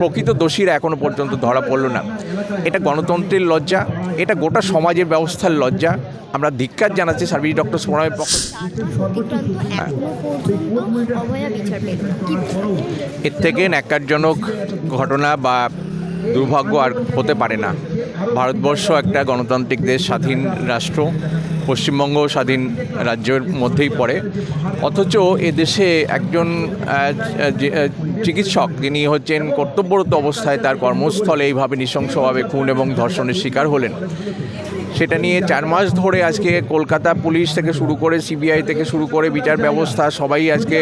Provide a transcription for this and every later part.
প্রকৃত দোষীরা এখনও পর্যন্ত ধরা পড়ল না। এটা গণতন্ত্রের লজ্জা, এটা গোটা সমাজের ব্যবস্থার লজ্জা। আমরা ধিক্কার জানাচ্ছি সার্বিক ডক্টর সোনামের পক্ষ? এর থেকে ন্যাক্কারজনক ঘটনা বা দুর্ভাগ্য আর হতে পারে না। ভারতবর্ষ একটা গণতান্ত্রিক দেশ, স্বাধীন রাষ্ট্র। পশ্চিমবঙ্গ স্বাধীন রাজ্যের মধ্যেই পড়ে। অথচ এদেশে দেশে একজন চিকিৎসক যিনি হচ্ছেন কর্তব্যরত অবস্থায় তার কর্মস্থলে এইভাবে নৃশংসভাবে খুন এবং ধর্ষণের শিকার হলেন। সেটা নিয়ে চার মাস ধরে আজকে কলকাতা পুলিশ থেকে শুরু করে সিবিআই থেকে শুরু করে বিচার ব্যবস্থা সবাই আজকে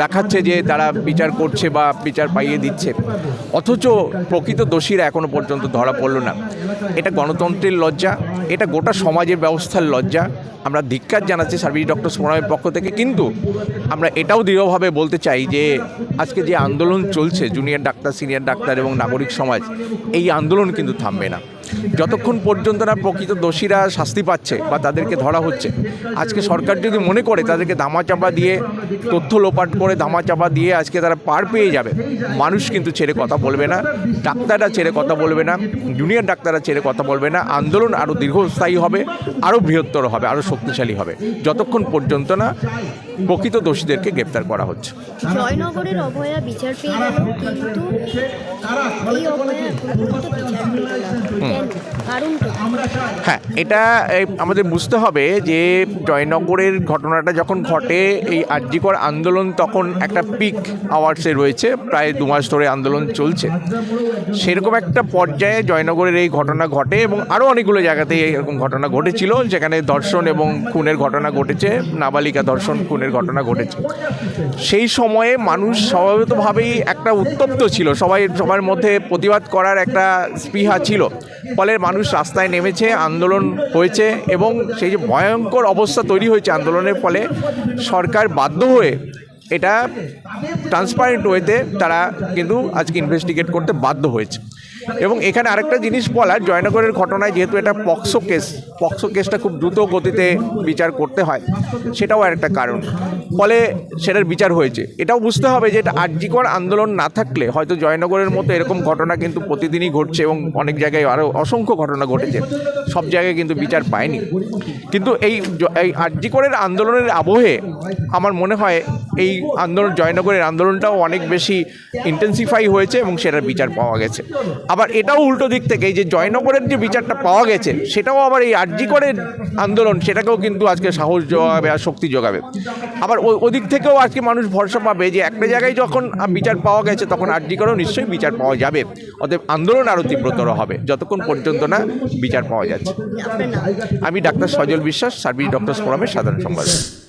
দেখাচ্ছে যে তারা বিচার করছে বা বিচার পাইয়ে দিচ্ছে। অথচ প্রকৃত দোষীরা এখনও পর্যন্ত ধরা পড়ল না। এটা গণতন্ত্রের লজ্জা, এটা গোটা সমাজের ব্যবস্থার লজ্জা। আমরা ধিক্কার জানাচ্ছি সার্বিক ডক্টর সোনামের পক্ষ থেকে, কিন্তু আমরা এটাও দৃঢ়ভাবে বলতে চাই যে আজকে যে আন্দোলন চলছে, জুনিয়র ডাক্তার, সিনিয়র ডাক্তার এবং নাগরিক সমাজ, এই আন্দোলন কিন্তু থামবে না। যতক্ষণ পর্যন্ত না প্রকৃত দোষীরা শাস্তি পাচ্ছে বা তাদেরকে ধরা হচ্ছে, আজকে সরকার যদি মনে করে তাদেরকে ধামাচাপা দিয়ে, তথ্য লোপাট করে ধামাচাপা দিয়ে আজকে তারা পার পেয়ে যাবে, মানুষ কিন্তু ছেড়ে কথা বলবে না, ডাক্তাররা ছেড়ে কথা বলবে না জুনিয়র ডাক্তাররা ছেড়ে কথা বলবে না, আন্দোলন আরও দীর্ঘস্থায়ী হবে আরও বৃহত্তর হবে আরও শক্তিশালী হবে। যতক্ষণ পর্যন্ত না প্রকৃত দোষীদেরকে গ্রেপ্তার করা হচ্ছে। জয়নগরের অভয়া বিচার পেয়ে গেল কিন্তু এই অভয়া বিচার পেল না কেন? কারণটা? কি? হ্যাঁ এটা আমাদের বুঝতে হবে যে জয়নগরের ঘটনাটা যখন ঘটে এই আর্যিকর আন্দোলন তখন একটা পিক আওয়ার্সে রয়েছে প্রায় দু মাস ধরে আন্দোলন চলছে। সেরকম একটা পর্যায়ে জয়নগরের এই ঘটনা ঘটে এবং আরও অনেকগুলো জায়গাতে এরকম ঘটনা ঘটেছিল যেখানে ধর্ষণ এবং খুনের ঘটনা ঘটেছে নাবালিকা ধর্ষণ খুনের ঘটনা ঘটেছে। সেই সময়ে মানুষ স্বভাবতভাবেই একটা উত্তপ্ত ছিল। সবাই, সবার মধ্যে প্রতিবাদ করার একটা স্পৃহা ছিল। ফলে মানুষ রাস্তায় নেমেছে, আন্দোলন হয়েছে এবং সেই যে ভয়ঙ্কর অবস্থা তৈরি হয়েছে আন্দোলনের ফলে সরকার বাধ্য হয়ে এটা ট্রান্সপারেন্ট ওয়েতে তারা কিন্তু আজকে ইনভেস্টিগেট করতে বাধ্য হয়েছে। এবং এখানে আরেকটা জিনিস বলার, জয়নগরের ঘটনায় যেহেতু এটা পক্সো কেস, পক্সো কেসটা খুব দ্রুত গতিতে বিচার করতে হয়, সেটাও আরেকটা কারণ। ফলে সেটার বিচার হয়েছে। এটাও বুঝতে হবে যে এটা আর্যিকর আন্দোলন না থাকলে হয়তো জয়নগরের মতো এরকম ঘটনা কিন্তু প্রতিদিনই ঘটছে এবং অনেক জায়গায় আরও অসংখ্য ঘটনা ঘটেছে। সব জায়গায় কিন্তু বিচার পায়নি। কিন্তু এই এই আর্যিকরের আন্দোলনের আবহে আমার মনে হয় এই আন্দোলন, জয়নগরের আন্দোলনটাও অনেক বেশি ইন্টেন্সিফাই হয়েছে এবং সেটার বিচার পাওয়া গেছে। আবার এটাও উল্টো দিক থেকে এই যে জয়নগরের যে বিচারটা পাওয়া গেছে সেটাও আবার এই আর্জি করে আন্দোলন সেটাকেও কিন্তু আজকে সাহস যোগাবে আর শক্তি যোগাবে। আবার ও- ওদিক থেকেও আজকে মানুষ ভরসা পাবে যে একটা জায়গায় যখন বিচার পাওয়া গেছে তখন আর্যিকরেও নিশ্চয়ই বিচার পাওয়া যাবে। অতএব আন্দোলন আরও তীব্রতর হবে যতক্ষণ পর্যন্ত না বিচার পাওয়া যাচ্ছে। আমি ডাক্তার সজল বিশ্বাস সার্ভিস ডক্টর ফোরামের সাধারণ সম্পাদক।